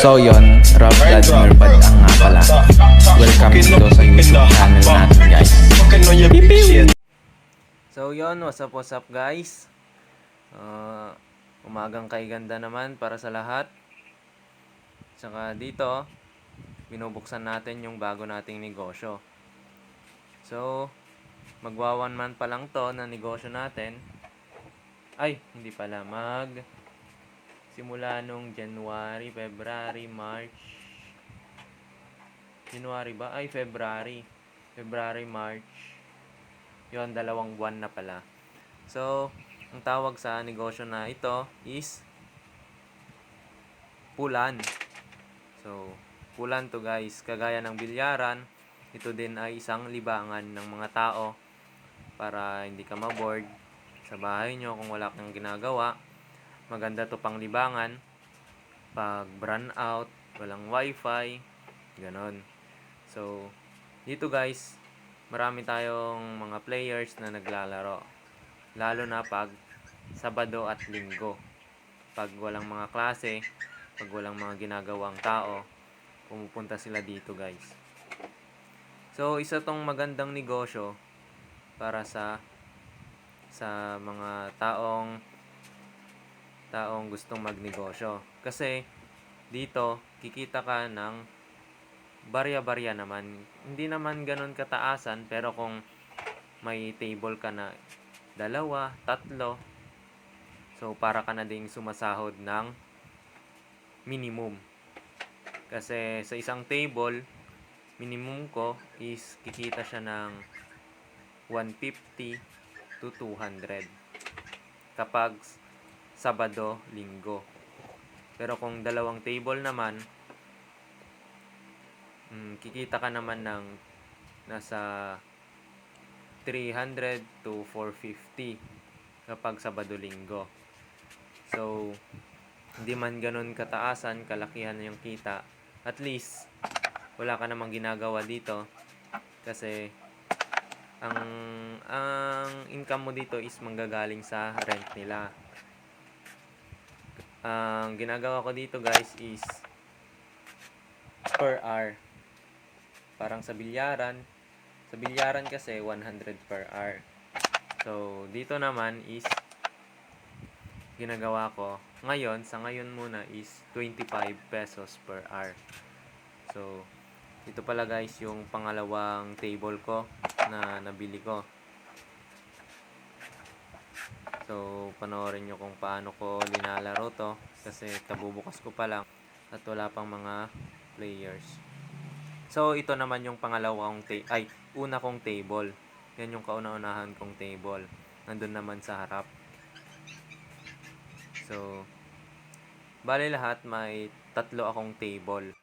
So yon, Rob Vladimir Bad ang nga pala. Welcome dito sa YouTube channel natin guys. So yon, what's up, what's up guys? Uh, umagang kay ganda naman para sa lahat. Tsaka dito, binubuksan natin yung bago nating negosyo. So, magwa one month pa lang to na negosyo natin. Ay, hindi pala. Mag simula nung January, February, March. January ba? Ay, February. February, March. Yon, dalawang buwan na pala. So, ang tawag sa negosyo na ito is pulan. So, pulan to guys. Kagaya ng bilyaran, ito din ay isang libangan ng mga tao para hindi ka maboard sa bahay nyo kung wala kang ginagawa. Maganda to pang libangan. Pag brand out, walang wifi, ganon. So, dito guys, marami tayong mga players na naglalaro. Lalo na pag Sabado at Linggo. Pag walang mga klase, pag walang mga ginagawang tao, pumupunta sila dito guys. So, isa tong magandang negosyo para sa sa mga taong taong gustong magnegosyo. Kasi dito kikita ka ng barya-barya naman. Hindi naman ganun kataasan pero kung may table ka na dalawa, tatlo, so para ka na ding sumasahod ng minimum. Kasi sa isang table, minimum ko is kikita siya ng 150 to 200 kapag Sabado, Linggo. Pero kung dalawang table naman, mm, kikita ka naman ng nasa 300 to 450 kapag Sabado, Linggo. So, hindi man ganun kataasan, kalakihan yung kita. At least, wala ka namang ginagawa dito kasi ang ang income mo dito is manggagaling sa rent nila. Ang ginagawa ko dito guys is per hour. Parang sa bilyaran. Sa bilyaran kasi 100 per hour. So, dito naman is ginagawa ko. Ngayon, sa ngayon muna is 25 pesos per hour. So, ito pala guys yung pangalawang table ko na nabili ko. So, panoorin nyo kung paano ko linalaro to kasi kabubukas ko pa lang at wala pang mga players. So, ito naman yung pangalawang ta- ay, una kong table. Yan yung kauna-unahan kong table. Nandun naman sa harap. So, bali lahat may tatlo akong table.